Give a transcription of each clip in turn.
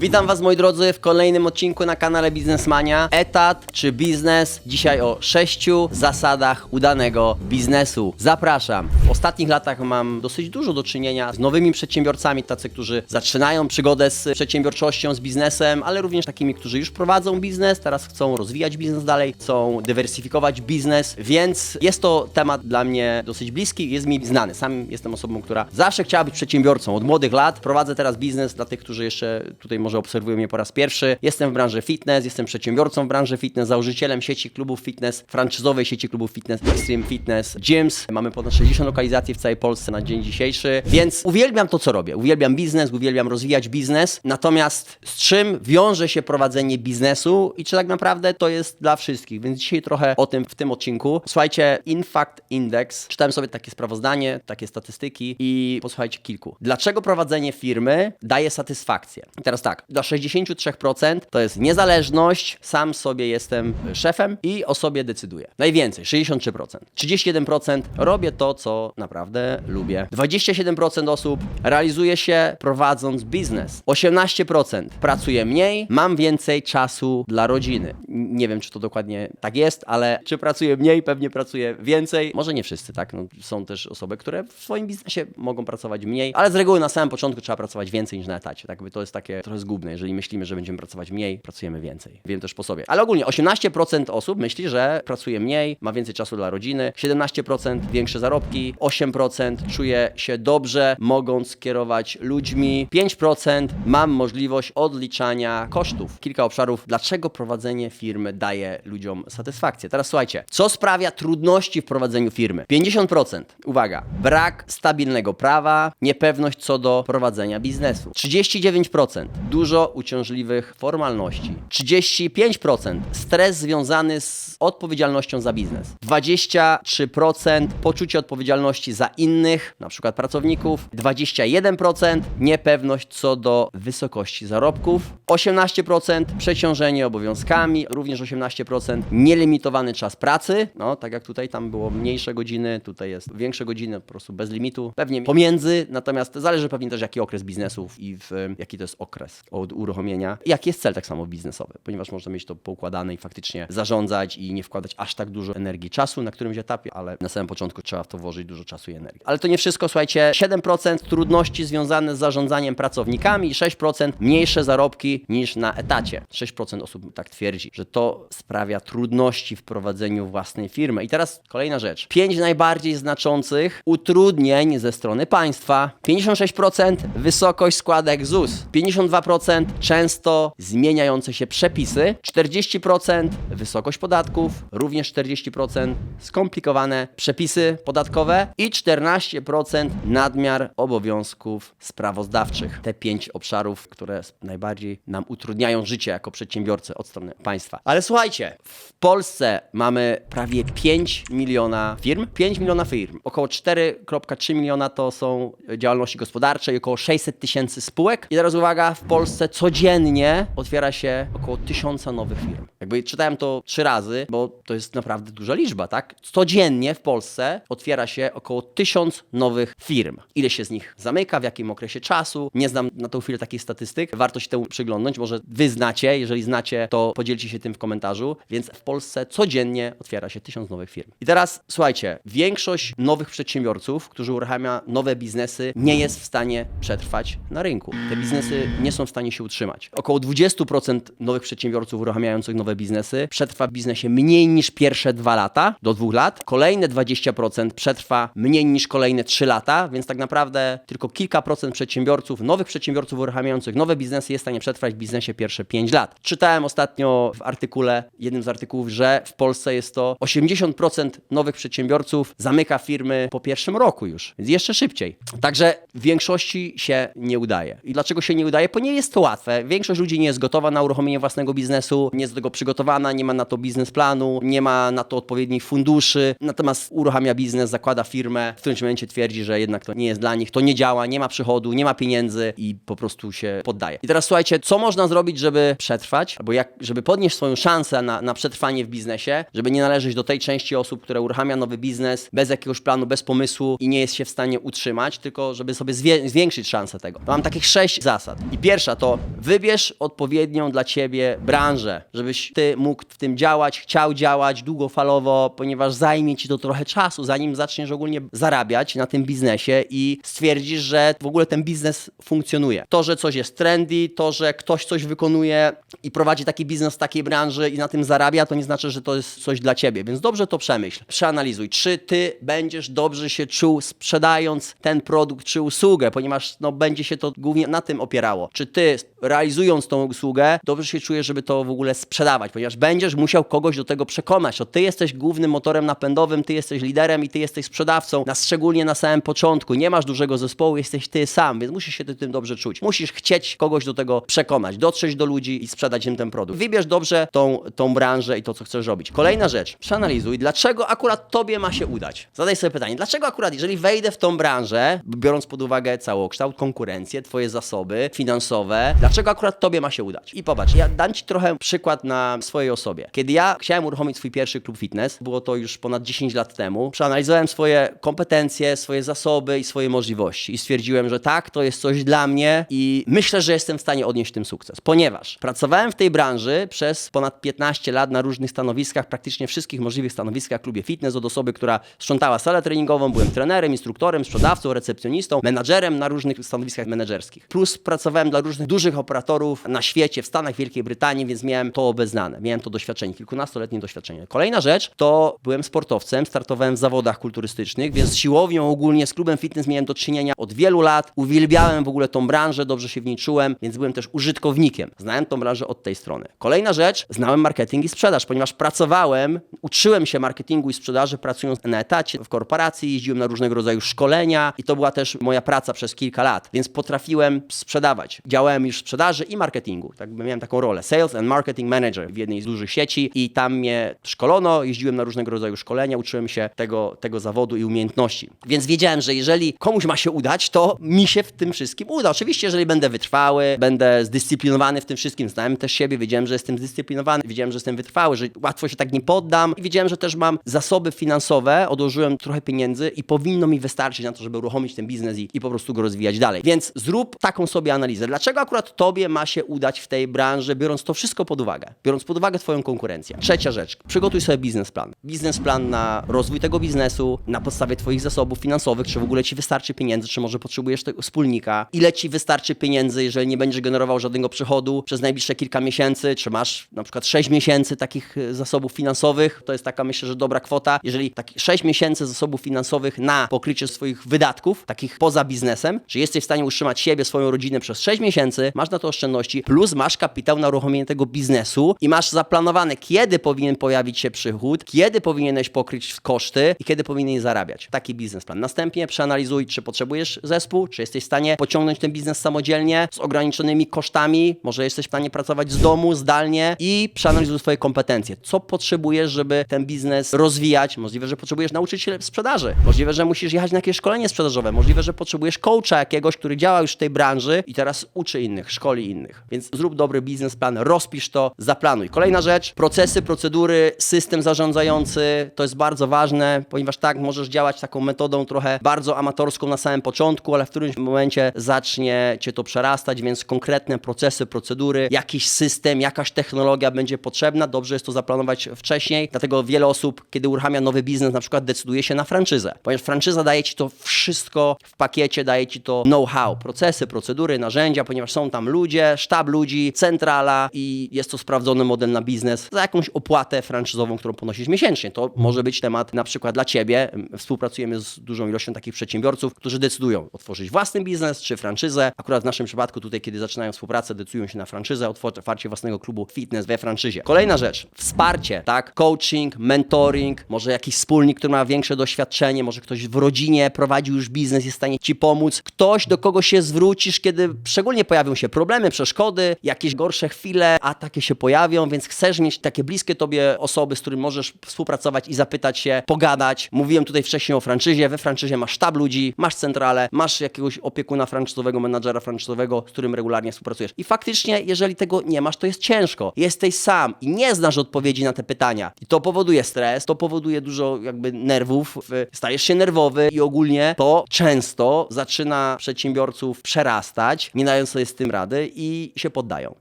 Witam Was moi drodzy w kolejnym odcinku na kanale Biznesmania. Etat czy biznes? Dzisiaj o sześciu zasadach udanego biznesu. Zapraszam. W ostatnich latach mam dosyć dużo do czynienia z nowymi przedsiębiorcami, tacy, którzy zaczynają przygodę z przedsiębiorczością, z biznesem, ale również takimi, którzy już prowadzą biznes, teraz chcą rozwijać biznes dalej, chcą dywersyfikować biznes, więc jest to temat dla mnie dosyć bliski, jest mi znany. Sam jestem osobą, która zawsze chciała być przedsiębiorcą od młodych lat. Prowadzę teraz biznes dla tych, którzy jeszcze tutaj może obserwują mnie po raz pierwszy. Jestem w branży fitness, jestem przedsiębiorcą w branży fitness, założycielem sieci klubów fitness, franczyzowej sieci klubów fitness, Extreme Fitness Gyms. Mamy ponad 60 lokalizacji w całej Polsce na dzień dzisiejszy, więc uwielbiam to, co robię. Uwielbiam biznes, uwielbiam rozwijać biznes. Natomiast z czym wiąże się prowadzenie biznesu i czy tak naprawdę to jest dla wszystkich? Więc dzisiaj trochę o tym w tym odcinku. Słuchajcie, Infact Index. Czytałem sobie takie sprawozdanie, takie statystyki i posłuchajcie kilku. Dlaczego prowadzenie firmy daje satysfakcję? I teraz tak, dla 63% to jest niezależność, sam sobie jestem szefem i o sobie decyduję. Najwięcej, 63%. 31% robię to, co naprawdę lubię. 27% osób realizuje się prowadząc biznes. 18% pracuje mniej, mam więcej czasu dla rodziny. Nie wiem, czy to dokładnie tak jest, ale czy pracuję mniej, pewnie pracuję więcej. Może nie wszyscy, tak? No, są też osoby, które w swoim biznesie mogą pracować mniej, ale z reguły na samym początku trzeba pracować więcej niż na etacie. Tak? To jest takie trochę zgubne. Jeżeli myślimy, że będziemy pracować mniej, pracujemy więcej. Wiem też po sobie. Ale ogólnie 18% osób myśli, że pracuje mniej, ma więcej czasu dla rodziny, 17% większe zarobki, 8% czuje się dobrze, mogąc kierować ludźmi, 5% mam możliwość odliczania kosztów. Kilka obszarów, dlaczego prowadzenie firmy daje ludziom satysfakcję. Teraz słuchajcie, co sprawia trudności w prowadzeniu firmy? 50%, uwaga, brak stabilnego prawa, niepewność co do prowadzenia biznesu. 39%, dużo uciążliwych formalności. 35%, stres związany z odpowiedzialnością za biznes. 23% poczucie odpowiedzialności za innych, na przykład pracowników. 21% niepewność co do wysokości zarobków. 18% przeciążenie obowiązkami, również 18% nielimitowany czas pracy. No, tak jak tutaj, tam było mniejsze godziny, tutaj jest większe godziny, po prostu bez limitu. Pewnie pomiędzy, natomiast zależy pewnie też jaki okres biznesów i w, jaki to jest okres od uruchomienia. Jaki jest cel tak samo biznesowy, ponieważ można mieć to poukładane i faktycznie zarządzać i nie wkładać aż tak dużo energii, czasu na którymś etapie, ale na samym początku trzeba w to włożyć dużo czasu i energii. Ale to nie wszystko, słuchajcie, 7% trudności związane z zarządzaniem pracownikami i 6% mniejsze zarobki niż na etacie. 6% osób tak twierdzi, że to sprawia trudności w prowadzeniu własnej firmy. I teraz kolejna rzecz. Pięć najbardziej znaczących utrudnień ze strony państwa. 56% wysokość składek ZUS. 52% często zmieniające się przepisy. 40% wysokość podatków. Również 40% skomplikowane przepisy podatkowe. I 14% nadmiar obowiązków sprawozdawczych. Te pięć obszarów, które najbardziej nam utrudniają życie jako przedsiębiorcy od strony państwa. Ale słuchajcie, w Polsce mamy prawie 5 miliona firm. 5 miliona firm. Około 4,3 miliona to są działalności gospodarcze i około 600 tysięcy spółek. I teraz uwaga, w Polsce codziennie otwiera się około tysiąca nowych firm. Jakby czytałem to trzy razy, bo to jest naprawdę duża liczba, tak? Codziennie w Polsce otwiera się około tysiąc nowych firm. Ile się z nich zamyka, w jakim okresie czasu? Nie znam na tą chwilę takich statystyk. Warto się temu przyglądnąć. Może wy znacie. Jeżeli znacie, to podzielcie się tym w komentarzu. Więc w Polsce codziennie otwiera się tysiąc nowych firm. I teraz słuchajcie, większość nowych przedsiębiorców, którzy uruchamia nowe biznesy, nie jest w stanie przetrwać na rynku. Te biznesy nie są w stanie się utrzymać. Około 20% nowych przedsiębiorców uruchamiających nowe biznesy przetrwa w biznesie mniej niż pierwsze dwa lata, do dwóch lat. Kolejne 20% przetrwa mniej niż kolejne 3 lata, więc tak naprawdę tylko kilka procent przedsiębiorców, nowych przedsiębiorców uruchamiających nowe biznesy jest w stanie przetrwać w biznesie pierwsze 5 lat. Czytałem ostatnio w artykule, jednym z artykułów, że w Polsce jest to 80% nowych przedsiębiorców zamyka firmy po pierwszym roku już, więc jeszcze szybciej. Także w większości się nie udaje. I dlaczego się nie udaje? Bo nie jest to łatwe. Większość ludzi nie jest gotowa na uruchomienie własnego biznesu, nie jest do tego przygotowana, nie ma na to biznesplanu, nie ma na to odpowiednich funduszy, natomiast uruchamia biznes, zakłada firmę, w którymś momencie twierdzi, że jednak to nie jest dla nich, to nie działa, nie ma przychodu, nie ma pieniędzy i po prostu się poddaje. I teraz słuchajcie, co można zrobić, żeby przetrwać, albo jak, żeby podnieść swoją szansę na, na przetrwanie w biznesie, żeby nie należeć do tej części osób, które uruchamia nowy biznes bez jakiegoś planu, bez pomysłu i nie jest się w stanie utrzymać, tylko żeby sobie zwiększyć szansę tego. Mam takich sześć zasad. I pierwsza To wybierz odpowiednią dla ciebie branżę, żebyś ty mógł w tym działać, chciał działać długofalowo, ponieważ zajmie ci to trochę czasu, zanim zaczniesz ogólnie zarabiać na tym biznesie i stwierdzisz, że w ogóle ten biznes funkcjonuje. To, że coś jest trendy, to, że ktoś coś wykonuje i prowadzi taki biznes w takiej branży i na tym zarabia, to nie znaczy, że to jest coś dla ciebie. Więc dobrze to przemyśl. Przeanalizuj, czy ty będziesz dobrze się czuł sprzedając ten produkt czy usługę, ponieważ no, będzie się to głównie na tym opierało. Czy ty realizując tą usługę, dobrze się czujesz, żeby to w ogóle sprzedawać, ponieważ będziesz musiał kogoś do tego przekonać. To ty jesteś głównym motorem napędowym, ty jesteś liderem i ty jesteś sprzedawcą, na, szczególnie na samym początku. Nie masz dużego zespołu, jesteś ty sam, więc musisz się ty tym dobrze czuć. Musisz chcieć kogoś do tego przekonać, dotrzeć do ludzi i sprzedać im ten produkt. Wybierz dobrze tą, tą branżę i to, co chcesz robić. Kolejna rzecz, przeanalizuj, dlaczego akurat tobie ma się udać. Zadaj sobie pytanie, dlaczego akurat, jeżeli wejdę w tą branżę, biorąc pod uwagę całokształt, konkurencję, twoje zasoby finansowe, dlaczego akurat tobie ma się udać? I popatrz, ja dam ci trochę przykład na swojej osobie. Kiedy ja chciałem uruchomić swój pierwszy klub fitness, było to już ponad 10 lat temu, przeanalizowałem swoje kompetencje, swoje zasoby i swoje możliwości i stwierdziłem, że tak, to jest coś dla mnie i myślę, że jestem w stanie odnieść tym sukces, ponieważ pracowałem w tej branży przez ponad 15 lat na różnych stanowiskach, praktycznie wszystkich możliwych stanowiskach w klubie fitness, od osoby, która sprzątała salę treningową, byłem trenerem, instruktorem, sprzedawcą, recepcjonistą, menadżerem na różnych stanowiskach menedżerskich. Plus pracowałem dla różnych dużych operatorów na świecie, w Stanach, Wielkiej Brytanii, więc miałem to obeznane, miałem to doświadczenie, kilkunastoletnie doświadczenie. Kolejna rzecz to byłem sportowcem, startowałem w zawodach kulturystycznych, więc z siłownią ogólnie, z klubem fitness miałem do czynienia od wielu lat, uwielbiałem w ogóle tą branżę, dobrze się w niej czułem, więc byłem też użytkownikiem. Znałem tą branżę od tej strony. Kolejna rzecz, znałem marketing i sprzedaż, ponieważ pracowałem, uczyłem się marketingu i sprzedaży pracując na etacie w korporacji, jeździłem na różnego rodzaju szkolenia i to była też moja praca przez kilka lat, więc potrafiłem sprzedawać. Działałem już w sprzedaży i marketingu. Tak miałem taką rolę Sales and Marketing Manager w jednej z dużych sieci i tam mnie szkolono, jeździłem na różnego rodzaju szkolenia, uczyłem się tego, tego zawodu i umiejętności. Więc wiedziałem, że jeżeli komuś ma się udać, to mi się w tym wszystkim uda. Oczywiście, jeżeli będę wytrwały, będę zdyscyplinowany w tym wszystkim, znałem też siebie, wiedziałem, że jestem zdyscyplinowany, wiedziałem, że jestem wytrwały, że łatwo się tak nie poddam i wiedziałem, że też mam zasoby finansowe, odłożyłem trochę pieniędzy i powinno mi wystarczyć na to, żeby uruchomić ten biznes i, i po prostu go rozwijać dalej. Więc zrób taką sobie analizę. Dlaczego akurat tobie ma się udać w tej branży, biorąc to wszystko pod uwagę, biorąc pod uwagę twoją konkurencję. Trzecia rzecz, przygotuj sobie biznesplan. Biznesplan na rozwój tego biznesu, na podstawie twoich zasobów finansowych, czy w ogóle ci wystarczy pieniędzy, czy może potrzebujesz tego wspólnika, ile ci wystarczy pieniędzy, jeżeli nie będziesz generował żadnego przychodu przez najbliższe kilka miesięcy, czy masz na przykład 6 miesięcy takich e, zasobów finansowych, to jest taka myślę, że dobra kwota. Jeżeli tak 6 miesięcy zasobów finansowych na pokrycie swoich wydatków, takich poza biznesem, czy jesteś w stanie utrzymać siebie, swoją rodzinę przez 6 miesięcy, masz na to oszczędności, plus masz kapitał na uruchomienie tego biznesu i masz zaplanowane, kiedy powinien pojawić się przychód, kiedy powinieneś pokryć koszty i kiedy powinieneś zarabiać. Taki biznesplan. Następnie przeanalizuj, czy potrzebujesz zespół, czy jesteś w stanie pociągnąć ten biznes samodzielnie, z ograniczonymi kosztami, może jesteś w stanie pracować z domu, zdalnie i przeanalizuj swoje kompetencje. Co potrzebujesz, żeby ten biznes rozwijać? Możliwe, że potrzebujesz nauczyć się sprzedaży. Możliwe, że musisz jechać na jakieś szkolenie sprzedażowe. Możliwe, że potrzebujesz coacha jakiegoś, który działa już w tej branży i teraz uczy innych, szkoli innych. Więc zrób dobry biznesplan, rozpisz to, zaplanuj. Kolejna rzecz, procesy, procedury, system zarządzający, to jest bardzo ważne, ponieważ tak, możesz działać taką metodą trochę bardzo amatorską na samym początku, ale w którymś momencie zacznie cię to przerastać, więc konkretne procesy, procedury, jakiś system, jakaś technologia będzie potrzebna, dobrze jest to zaplanować wcześniej, dlatego wiele osób, kiedy uruchamia nowy biznes, na przykład decyduje się na franczyzę, ponieważ franczyza daje ci to wszystko w pakiecie, daje ci to know-how, procesy, procedury, narzędzia, ponieważ są tam ludzie, sztab ludzi, centrala i jest to sprawdzony model na biznes za jakąś opłatę franczyzową, którą ponosisz miesięcznie. To może być temat na przykład dla ciebie. Współpracujemy z dużą ilością takich przedsiębiorców, którzy decydują otworzyć własny biznes czy franczyzę. Akurat w naszym przypadku tutaj, kiedy zaczynają współpracę, decydują się na franczyzę, otwarcie własnego klubu fitness we franczyzie. Kolejna rzecz, wsparcie, tak? Coaching, mentoring, może jakiś wspólnik, który ma większe doświadczenie, może ktoś w rodzinie prowadził już biznes, jest w stanie ci pomóc. Ktoś, do kogo się zwrócisz, kiedy szczególnie pojawią się problemy, przeszkody, jakieś gorsze chwile, a takie się pojawią, więc chcesz mieć takie bliskie tobie osoby, z którymi możesz współpracować i zapytać się, pogadać. Mówiłem tutaj wcześniej o franczyzie. We franczyzie masz sztab ludzi, masz centralę, masz jakiegoś opiekuna franczyzowego, menadżera franczyzowego, z którym regularnie współpracujesz. I faktycznie, jeżeli tego nie masz, to jest ciężko. Jesteś sam i nie znasz odpowiedzi na te pytania. I to powoduje stres, to powoduje dużo jakby nerwów, stajesz się nerwowy i ogólnie to często zaczyna przedsiębiorców przerastać, nie dając sobie z tym rady i się poddają.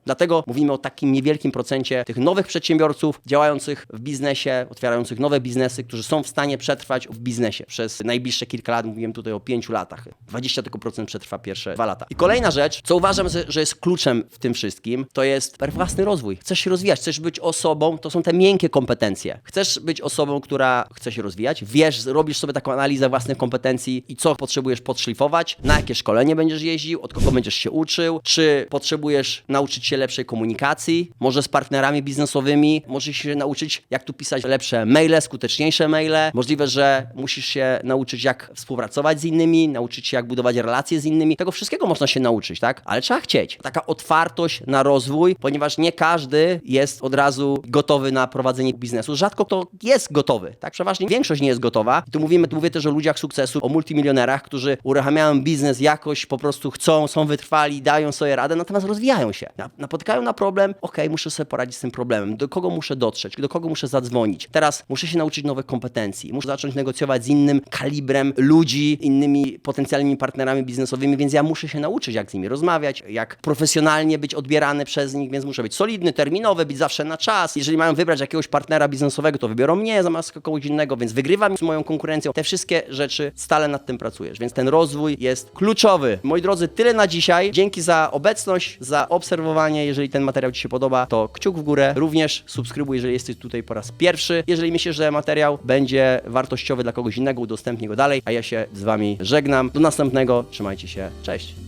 Dlatego mówimy o takim niewielkim procencie tych nowych przedsiębiorców działających w biznesie, otwierających nowe biznesy, którzy są w stanie przetrwać w biznesie przez najbliższe kilka lat. Mówiłem tutaj o pięciu latach. 20 tylko procent przetrwa pierwsze dwa lata. I kolejna rzecz, co uważam, że- jest kluczem w tym wszystkim, to jest własny rozwój. Chcesz się rozwijać, chcesz być osobą, to są te miękkie kompetencje. Chcesz być osobą, która chce się rozwijać, wiesz, robisz sobie taką analizę własnych kompetencji i co potrzebujesz podszlifować, na jakie szkolenie będziesz jeździł, od kogo będziesz się uczył, czy potrzebujesz nauczyć się lepszej komunikacji, może z partnerami biznesowymi, możesz się nauczyć, jak tu pisać lepsze maile, skuteczniejsze maile. Możliwe, że musisz się nauczyć, jak współpracować z innymi, nauczyć się, jak budować relacje z innymi. Tego wszystkiego można się nauczyć, tak? Ale trzeba chcieć. Taka otwartość na rozwój, ponieważ nie każdy jest od razu gotowy na prowadzenie biznesu. Rzadko kto jest gotowy, tak? Przeważnie większość nie jest gotowa. I tu mówimy, tu mówię też o ludziach sukcesu, o multimilionerach, którzy uruchamiają biznes jakoś, po prostu chcą, są wytrwali, dają sobie radę, natomiast rozwijają się. Na- Napotykają na problem, okej, muszę sobie poradzić z tym problemem. Do kogo muszę dotrzeć? Do kogo muszę zadzwonić? Teraz muszę się nauczyć nowych kompetencji. Muszę zacząć negocjować z innym kalibrem ludzi, innymi potencjalnymi partnerami biznesowymi, więc ja muszę się nauczyć, jak z nimi rozmawiać, jak profesjonalnie być odbierany przez nich, więc muszę być solidny, terminowy, być zawsze na czas. Jeżeli mają wybrać jakiegoś partnera biznesowego, to wybiorą mnie zamiast kogoś innego, więc wygrywam z moją konkurencją. Te wszystkie rzeczy stale nad tym pracujesz, więc ten rozwój jest kluczowy. Moi drodzy, tyle na dzisiaj. Dzięki za obecność, za obserwowanie. Jeżeli ten materiał Ci się podoba, to kciuk w górę. Również subskrybuj, jeżeli jesteś tutaj po raz pierwszy. Jeżeli myślisz, że materiał będzie wartościowy dla kogoś innego, udostępnij go dalej, a ja się z Wami żegnam. Do następnego. Trzymajcie się. Cześć.